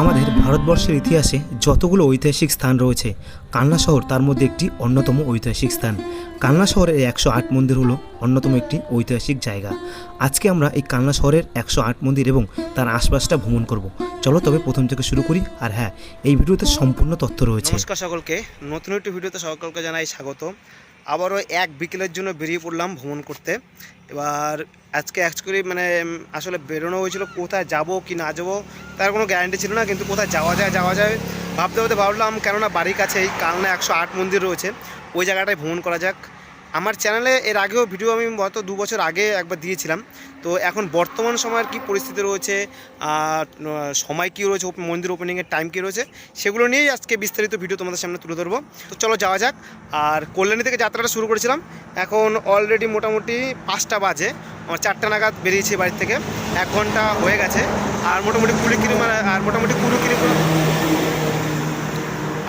আমাদের ভারতবর্ষের ইতিহাসে যতগুলো ঐতিহাসিক স্থান রয়েছে, কালনা শহর তার মধ্যে একটি অন্যতম ঐতিহাসিক স্থান। কালনা শহরের একশো আট মন্দির হলো অন্যতম একটি ঐতিহাসিক জায়গা। আজকে আমরা এই কালনা শহরের একশো আট মন্দির এবং তার আশপাশটা ভ্রমণ করব। চলো তবে প্রথম থেকে শুরু করি। আর হ্যাঁ এই ভিডিওতে সম্পূর্ণ তথ্য রয়েছে। নমস্কার সকলকে। নতুন একটি ভিডিওতে সকলকে জানাই স্বাগত আবারও এক বিকেলের জন্য বেরিয়ে পড়লাম ভ্রমণ করতে। এবার আজকে অ্যাকচুয়ালি মানে আসলে বেরোনো হয়েছিল কোথায় যাব, কি না যাব, তার কোনো গ্যারান্টি ছিল না, কিন্তু কোথায় যাওয়া যায় যাওয়া যায় ভাবতে ভাবতে ভাবলাম, কেননা বাড়ির কাছে এই কালনা একশো আট মন্দির রয়েছে, ওই জায়গাটায় ভ্রমণ করা যাক। আমার চ্যানেলে এর আগেও ভিডিও আমি গত দু বছর আগে একবার দিয়েছিলাম। তো এখন বর্তমান সময়ের কি পরিস্থিতি রয়েছে সময় কী রয়েছে মন্দির ওপেনিংয়ের টাইম কী রয়েছে, সেগুলো নিয়েই আজকে বিস্তারিত ভিডিও তোমাদের সামনে তুলে ধরবো। তো চলো যাওয়া যাক। আর কল্যাণী থেকে যাত্রাটা শুরু করেছিলাম। এখন অলরেডি মোটামুটি পাঁচটা বাজে, আমার চারটা নাগাদ বেরিয়েছি বাড়ি থেকে। এক ঘণ্টা হয়ে গেছে। আর মোটামুটি কুড়ি কিলোমিটার আর মোটামুটি কুড়ি কিলোমিটার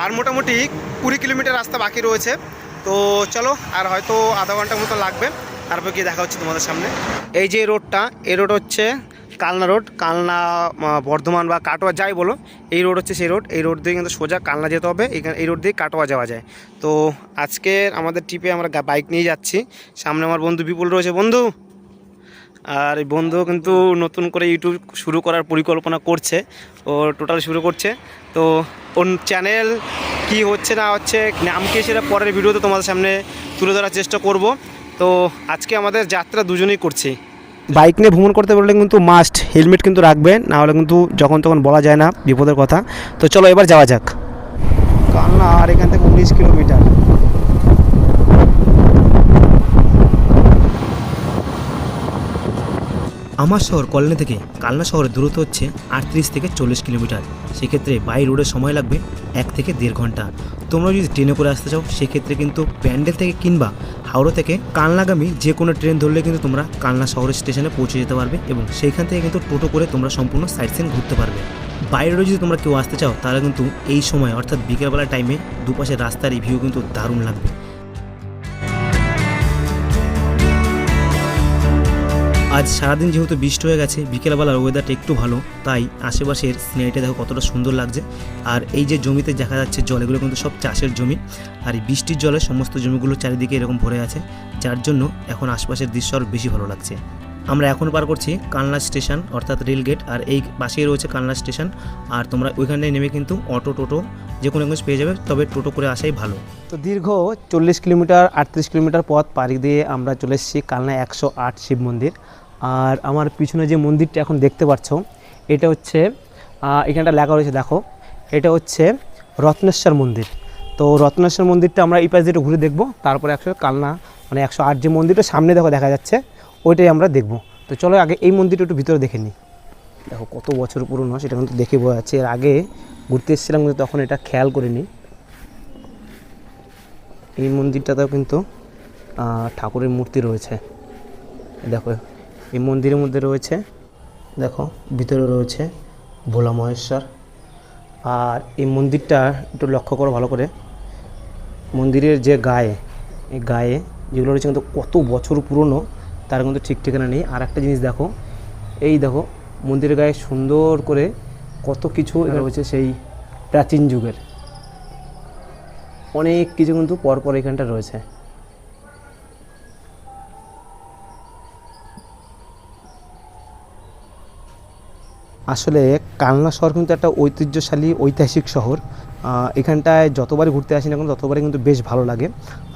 আর মোটামুটি কুড়ি কিলোমিটার রাস্তা বাকি রয়েছে। তো চলো, আর হয়তো আধা ঘণ্টার মতো লাগবে। তারপর গিয়ে দেখা হচ্ছে তোমাদের সামনে। এই যে রোডটা, এই রোড হচ্ছে কালনা রোড। কালনা বর্ধমান বা কাটোয়া যাই বলো, এই রোড হচ্ছে সেই রোড। এই রোড দিয়ে কিন্তু সোজা কালনা যেতে হবে। এখানে, এই রোড দিয়ে কাটোয়া যাওয়া যায়। তো আজকে আমাদের ট্রিপে আমরা বাইক নিয়ে যাচ্ছি। সামনে আমার বন্ধু বিপুল রয়েছে। বন্ধু! আর এই বন্ধু কিন্তু নতুন করে ইউটিউব শুরু করার পরিকল্পনা করছে। ও টোটাল শুরু করছে। তো ওর চ্যানেল কি হচ্ছে না হচ্ছে নাম কি সেটা পরের ভিডিওতে তোমাদের সামনে তুলে ধরার চেষ্টা করব। তো আজকে আমাদের যাত্রা দুজনেই করছি। বাইক নিয়ে ভ্রমণ করতে পারলে কিন্তু মাস্ট হেলমেট কিন্তু রাখবেন না হলে কিন্তু যখন তখন বলা যায় না, বিপদের কথা। তো চলো এবার যাওয়া যাক। কান্না আর এখান থেকে উনিশ কিলোমিটার। আমার শহর কল্যাণী থেকে কালনা শহরের দূরত্ব হচ্ছে আটত্রিশ থেকে চল্লিশ কিলোমিটার। সেক্ষেত্রে বাই রোডের সময় লাগবে এক থেকে দেড় ঘণ্টা। তোমরা যদি ট্রেনে করে আসতে চাও, সেক্ষেত্রে কিন্তু প্যান্ডেল থেকে কিংবা হাওড়া থেকে কালনাগামী যে কোনো ট্রেন ধরলে কিন্তু তোমরা কালনা শহরের স্টেশনে পৌঁছে যেতে পারবে এবং সেইখান থেকে কিন্তু টোটো করে তোমরা সম্পূর্ণ সাইট সিন ঘুরতে পারবে। বাইরে রোড যদি তোমরা কেউ আসতে চাও, তাহলে কিন্তু এই সময়, অর্থাৎ বিকেলবেলা টাইমে দুপাশে রাস্তার এই ভিউ কিন্তু দারুণ লাগবে। আজ সারাদিন যেহেতু বৃষ্টি হয়ে গেছে, বিকেলবেলার ওয়েদারটা একটু ভালো, তাই আশেপাশের সিনারিটা দেখো কতটা সুন্দর লাগছে। আর এই যে জমিতে দেখা যাচ্ছে জল, এগুলো কিন্তু সব চাষের জমি। আর এই বৃষ্টির জলে সমস্ত জমিগুলো চারিদিকে এরকম ভরে আছে, যার জন্য এখন আশপাশের দৃশ্য আরও বেশি ভালো লাগছে। আমরা এখন পার করছি কালনা স্টেশন, অর্থাৎ রেল গেট আর এই পাশেই রয়েছে কালনা স্টেশন। আর তোমরা ওইখানটায় নেমে কিন্তু অটো, টোটো যে কোনো কিছু পেয়ে যাবে, তবে টোটো করে আসাই ভালো। তো দীর্ঘ চল্লিশ কিলোমিটার, আটত্রিশ কিলোমিটার পথ পাড়ি দিয়ে আমরা চলে এসেছি কালনা একশো আট শিব মন্দির। আর আমার পিছনে যে মন্দিরটা এখন দেখতে পাচ্ছ, এটা হচ্ছে এখানটা লেখা রয়েছে, দেখো, এটা হচ্ছে রত্নেশ্বর মন্দির। তো রত্নেশ্বর মন্দিরটা আমরা এই পাশ দিয়ে ঘুরে দেখব, তারপরে একশো কালনা মানে একশো আট যে মন্দিরটা সামনে দেখো দেখা যাচ্ছে, ওইটাই আমরা দেখব। তো চলো আগে এই মন্দিরটা একটু ভিতরে দেখে নিই। দেখো কত বছর পুরনো, সেটা কিন্তু দেখে বোঝা যাচ্ছে। এর আগে ঘুরতে এসেছিলাম, কিন্তু তখন এটা খেয়াল করিনি। এই মন্দিরটাতেও কিন্তু ঠাকুরের মূর্তি রয়েছে। দেখো এই মন্দিরের মধ্যে রয়েছে, দেখো, ভিতরে রয়েছে ভোলা মহেশ্বর। আর এই মন্দিরটা একটু লক্ষ্য করো ভালো করে। মন্দিরের যে গায়ে, এই গায়ে যেগুলো রয়েছে কিন্তু কত বছর পুরনো, তার কিন্তু ঠিক ঠিকানা নেই। আর একটা জিনিস দেখো, এই দেখো, মন্দিরের গায়ে সুন্দর করে কত কিছু রয়েছে সেই প্রাচীন যুগের। অনেক কিছু কিন্তু পরপর এখানটা রয়েছে। আসলে কালনা শহর কিন্তু একটা ঐতিহ্যশালী ঐতিহাসিক শহর। এখানটায় যতবারই ঘুরতে আসি না কেন ততবারই কিন্তু বেশ ভালো লাগে।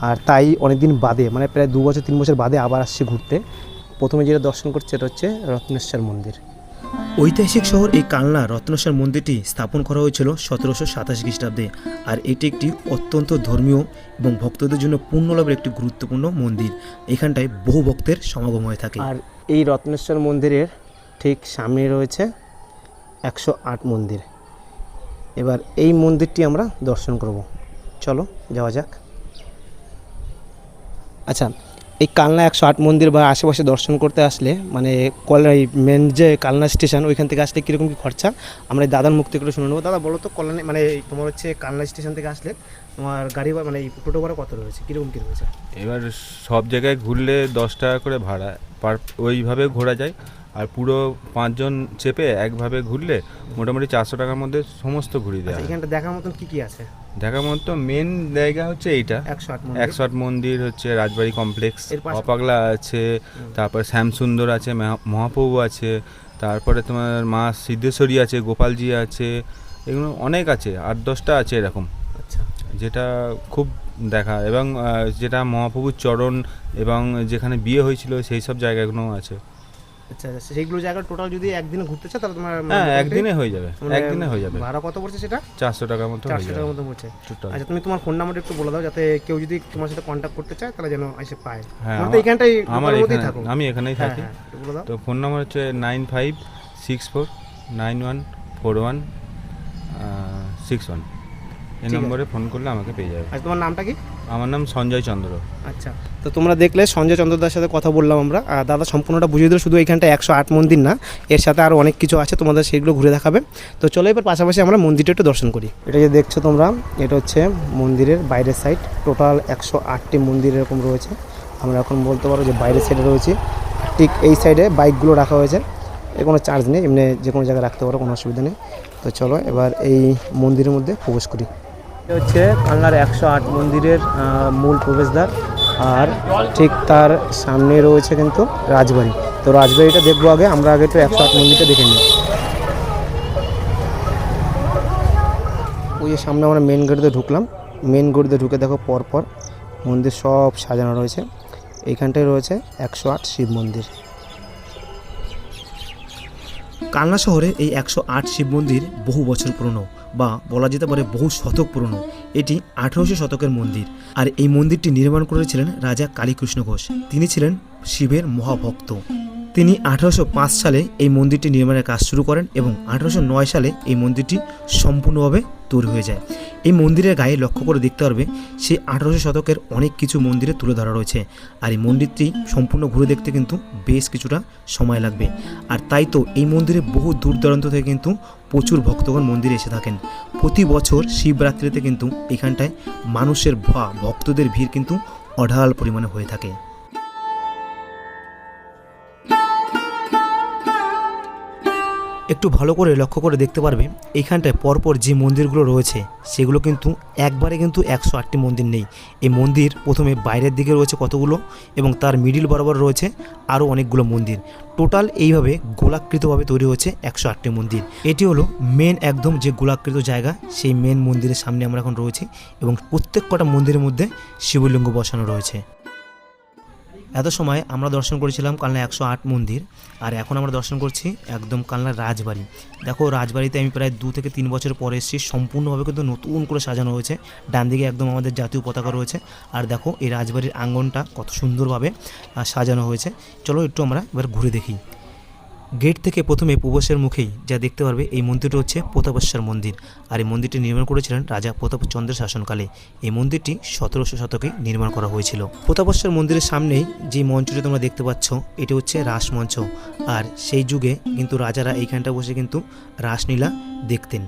আর তাই অনেক দিন বাদে মানে প্রায় দু বছর তিন বছর বাদে আবার আসছি ঘুরতে। প্রথমে যেটা দর্শন করছে এটা হচ্ছে রত্নেশ্বর মন্দির। ঐতিহাসিক শহর এই কালনা রত্নেশ্বর মন্দিরটি স্থাপন করা হয়েছিল সতেরোশো সাতাশ খ্রিস্টাব্দে। আর এটি একটি অত্যন্ত ধর্মীয় এবং ভক্তদের জন্য পূর্ণলাভের একটি গুরুত্বপূর্ণ মন্দির। এখানটায় বহু ভক্তের সমাগম হয়ে থাকে। আর এই রত্নেশ্বর মন্দিরের ঠিক সামনে রয়েছে একশো আট মন্দির। এবার এই মন্দিরটি আমরা দর্শন করব। চলো, যাওয়া যাক। আচ্ছা এই কালনা একশো আট মন্দির বা আশেপাশে দর্শন করতে আসলে মানে কল্যাণ মেন যে কালনা স্টেশন ওইখান থেকে আসলে কীরকম কী খরচা? আমরা এই দাদার মুখ থেকে শুনে নেব। দাদা, বলো তো কল্যাণে মানে এই তোমার হচ্ছে কালনা স্টেশন থেকে আসলে তোমার গাড়ি মানে এই টোটো ভাড়া কত রয়েছে? কীরকম কী রয়েছে? এবার সব জায়গায় ঘুরলে দশ টাকা করে ভাড়া। পার, ওইভাবে ঘোরা যায়। আর পুরো পাঁচজন চেপে একভাবে ঘুরলে মোটামুটি চারশো টাকার মধ্যে সমস্ত ঘুরিয়ে দেওয়া আচ্ছা, এখানটা দেখার মতন কি কি আছে? দেখার মতো মেন জায়গা হচ্ছে এইটা। একশো আট মন্দির। হচ্ছে রাজবাড়ি কমপ্লেক্স অপাগলা আছে তারপর শ্যামসুন্দর আছে মহা- মহাপ্রভু আছে তারপরে তোমার মা সিদ্ধেশ্বরী আছে গোপালজি আছে এগুলো অনেক আছে আট দশটা আছে এরকম। আচ্ছা। যেটা খুব দেখা এবং যেটা মহাপ্রভুর চরণ এবং যেখানে বিয়ে হয়েছিল সেই সব জায়গাগুলো আছে। আচ্ছা আচ্ছা সেইগুলো জায়গা টোটাল যদি একদিনে ঘুরতে চাও তাহলে তোমার হ্যাঁ একদিনে হয়ে যাবে মানে একদিনে হয়ে যাবে। ভাড়া কত পড়ছে সেটা? চারশো টাকার মতো চারশো টাকার মতো পড়ছে। আচ্ছা তুমি তোমার ফোন নাম্বারটা একটু বলে দাও যাতে কেউ যদি তোমার সাথে কন্ট্যাক্ট করতে চায় তাহলে যেন এসে পায়। হ্যাঁ, আমার- এখানটাই আমার এখানে আমি এখানেই হ্যাঁ থাকি। তো ফোন নাম্বার হচ্ছে nine five six four nine one four one six one এই নম্বরে ফোন করলে আমাকে পেয়ে যাবে। আচ্ছা তোমার নামটা কি? আমার নাম সঞ্জয় চন্দ্র। আচ্ছা তো তোমরা দেখলে সঞ্জয় চন্দ্রদার সাথে কথা বললাম আমরা। আর দাদা সম্পূর্ণটা বুঝিয়ে দিল শুধু এখানটা একশো আট মন্দির না এর সাথে আরও অনেক কিছু আছে তোমাদের সেগুলো ঘুরে দেখাবে। তো চলো এবার পাশাপাশি আমরা মন্দিরটা একটু দর্শন করি। এটা যে দেখছ তোমরা এটা হচ্ছে মন্দিরের বাইরের সাইড টোটাল একশো আটটি মন্দির এরকম রয়েছে। আমরা এখন বলতে পারো যে বাইরের সাইডে রয়েছে। ঠিক এই সাইডে বাইকগুলো রাখা হয়েছে। এর কোনো চার্জ নেই এমনি যে কোনো জায়গায় রাখতে পারো কোনো অসুবিধা নেই। তো চলো এবার এই মন্দিরের মধ্যে প্রবেশ করি। হচ্ছে কালনার একশো আট মন্দিরের মূল প্রবেশদ্বার। আর ঠিক তার সামনে রয়েছে কিন্তু রাজবাড়ি। তো রাজবাড়িটা দেখব আগে, আমরা আগে একটু একশো আট মন্দিরটা দেখে নিই। ওই যে সামনে আমরা মেন গেট ঢুকলাম। মেন গেট ঢুকে দেখো পরপর মন্দির সব সাজানো রয়েছে। এইখানটায় রয়েছে একশো আট শিব মন্দির। কালনা শহরে এই একশো আট শিব মন্দির বহু বছর পুরনো। বা বলা যেতে পারে বহু শতক পুরনো। এটি আঠারোশো শতকের মন্দির। আর এই মন্দিরটি নির্মাণ করেছিলেন রাজা কালীকৃষ্ণ ঘোষ। তিনি ছিলেন শিবের মহাভক্ত। তিনি আঠারোশো পাঁচ সালে এই মন্দিরটি নির্মাণের কাজ শুরু করেন এবং আঠারোশো নয় সালে এই মন্দিরটি সম্পূর্ণভাবে তৈরি হয়ে যায়। এই মন্দিরের গায়ে লক্ষ্য করে দেখতে পারবে সেই আঠারোশো শতকের অনেক কিছু মন্দিরে তুলে ধরা রয়েছে। আর এই মন্দিরটি সম্পূর্ণ ঘুরে দেখতে কিন্তু বেশ কিছুটা সময় লাগবে। আর তাই তো এই মন্দিরে বহু দূর দূরান্ত থেকে কিন্তু প্রচুর ভক্তগণ মন্দিরে এসে থাকেন। প্রতি বছর শিবরাত্রিতে কিন্তু এখানটায় মানুষের ভা, ভক্তদের ভিড় কিন্তু অঢাল পরিমাণে হয়ে থাকে। একটু ভালো করে লক্ষ্য করে দেখতে পারবে, এইখানটায় পরপর যে মন্দিরগুলো রয়েছে, সেগুলো কিন্তু একবারে কিন্তু একশো আটটি মন্দির নেই। এই মন্দির প্রথমে বাইরের দিকে রয়েছে কতগুলো এবং তার মিডিল বরাবর রয়েছে আরও অনেকগুলো মন্দির। টোটাল এইভাবে গোলাকৃতভাবে তৈরি হয়েছে একশো আটটি মন্দির। এটি হলো মেন একদম যে গোলাকৃত জায়গা, সেই মেন মন্দিরের সামনে আমরা এখন রয়েছি এবং প্রত্যেক কটা মন্দিরের মধ্যে শিবলিঙ্গ বসানো রয়েছে। এত সময় আমরা দর্শন করেছিলাম কালনা একশো আট মন্দির, আর এখন আমরা দর্শন করছি একদম কালনা রাজবাড়ি। দেখো রাজবাড়িতে আমি প্রায় দু থেকে তিন বছর পরে এসেছি, সম্পূর্ণভাবে কিন্তু নতুন করে সাজানো হয়েছে, ডান দিকে একদম আমাদের জাতীয় পতাকা রয়েছে, আর দেখো এই রাজবাড়ির আঙ্গনটা কত সুন্দরভাবে সাজানো হয়েছে। চলো একটু আমরা এবার ঘুরে দেখি। গেট থেকে প্রথমে প্রবাসের মুখেই যা দেখতে পারবে এই মন্দিরটি হচ্ছে প্রতাপস্যার মন্দির। আর এই মন্দিরটি নির্মাণ করেছিলেন রাজা প্রতাপ চন্দ্রের শাসনকালে। এই মন্দিরটি সতেরোশো শতকে নির্মাণ করা হয়েছিল। প্রতাপস্যার মন্দিরের সামনেই যে মঞ্চটি তোমরা দেখতে পাচ্ছ, এটি হচ্ছে রাসমঞ্চ। আর সেই যুগে কিন্তু রাজারা এইখানটা বসে কিন্তু রাসলীলা দেখতেন।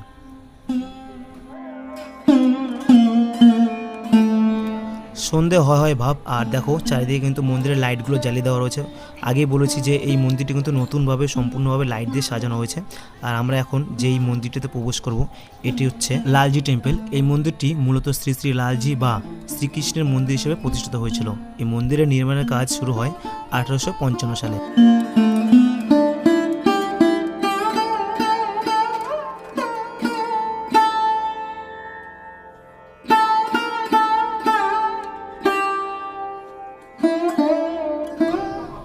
সন্ধে হয় হয় ভাব। আর দেখো, চারিদিকে কিন্তু মন্দিরের লাইটগুলো জ্বালিয়ে দেওয়া রয়েছে। আগেই বলেছি যে এই মন্দিরটি কিন্তু নতুনভাবে, সম্পূর্ণভাবে লাইট দিয়ে সাজানো হয়েছে। আর আমরা এখন যেই মন্দিরটিতে প্রবেশ করব, এটি হচ্ছে লালজি টেম্পল এই মন্দিরটি মূলত শ্রী শ্রী লালজি বা শ্রীকৃষ্ণের মন্দির হিসেবে প্রতিষ্ঠিত হয়েছিল। এই মন্দিরের নির্মাণের কাজ শুরু হয় আঠারোশো পঞ্চান্ন সালে।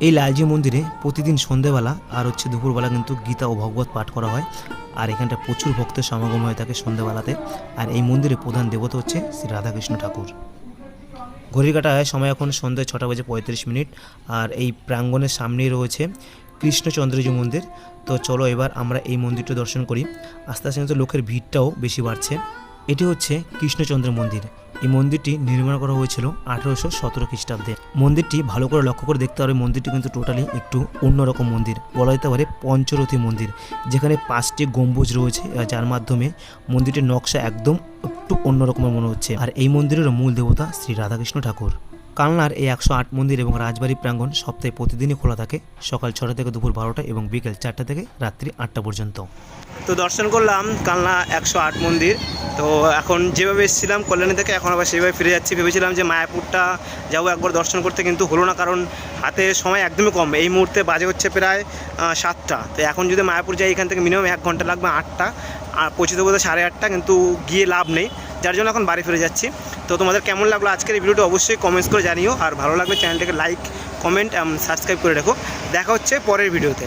এই লালজি মন্দিরে প্রতিদিন সন্ধেবেলা আর হচ্ছে দুপুরবেলা কিন্তু গীতা ও ভগবত পাঠ করা হয়। আর এখানটা প্রচুর ভক্তের সমাগম হয়ে থাকে সন্ধেবেলাতে। আর এই মন্দিরে প্রধান দেবতা হচ্ছে শ্রী রাধাকৃষ্ণ ঠাকুর। ঘড়ির কাটায় সময় এখন সন্ধ্যে ছটা বাজে পঁয়ত্রিশ মিনিট। আর এই প্রাঙ্গণের সামনেই রয়েছে কৃষ্ণচন্দ্রজি মন্দির। তো চলো এবার আমরা এই মন্দিরটা দর্শন করি। আস্তে আস্তে কিন্তু লোকের ভিড়টাও বেশি বাড়ছে। এটি হচ্ছে কৃষ্ণচন্দ্র মন্দির। এই মন্দিরটি নির্মাণ করা হয়েছিল আঠেরোশো সতেরো খ্রিস্টাব্দে। মন্দিরটি ভালো করে লক্ষ্য করে দেখতে হবে, মন্দিরটি কিন্তু টোটালি একটু অন্যরকম মন্দির। বলা যেতে পারে পঞ্চরথী মন্দির, যেখানে পাঁচটি গম্বুজ রয়েছে যার মাধ্যমে মন্দিরটির নকশা একদম একটু অন্যরকমের মনে হচ্ছে। আর এই মন্দিরের মূল দেবতা শ্রী রাধাকৃষ্ণ ঠাকুর। কালনার এই একশো আট মন্দির এবং রাজবাড়ি প্রাঙ্গণ সপ্তাহে প্রতিদিনই খোলা থাকে, সকাল ছটা থেকে দুপুর বারোটা এবং বিকেল চারটা থেকে রাত্রি আটটা পর্যন্ত। তো দর্শন করলাম কালনা একশো আট মন্দির। তো এখন যেভাবে এসেছিলাম কল্যাণী থেকে, এখন আবার সেভাবে ফিরে যাচ্ছি। ভেবেছিলাম যে মায়াপুরটা যাব একবার দর্শন করতে, কিন্তু হলো না, কারণ হাতে সময় একদমই কম। এই মুহূর্তে বাজে হচ্ছে প্রায় সাতটা। তো এখন যদি মায়াপুর যাই, এখান থেকে মিনিমাম এক ঘণ্টা লাগবে আটটা। আর পৌঁছতে বলতে সাড়ে আটটা, কিন্তু গিয়ে লাভ নেই। যার জন্য এখন বাড়ি ফিরে যাচ্ছি। তো তোমাদের কেমন লাগল আজকের এই ভিডিওটা অবশ্যই কমেন্টস করে জানিও। আর ভালো লাগলে চ্যানেলটাকে লাইক কমেন্ট সাবস্ক্রাইব করে রেখো। দেখা হচ্ছে পরের ভিডিওতে।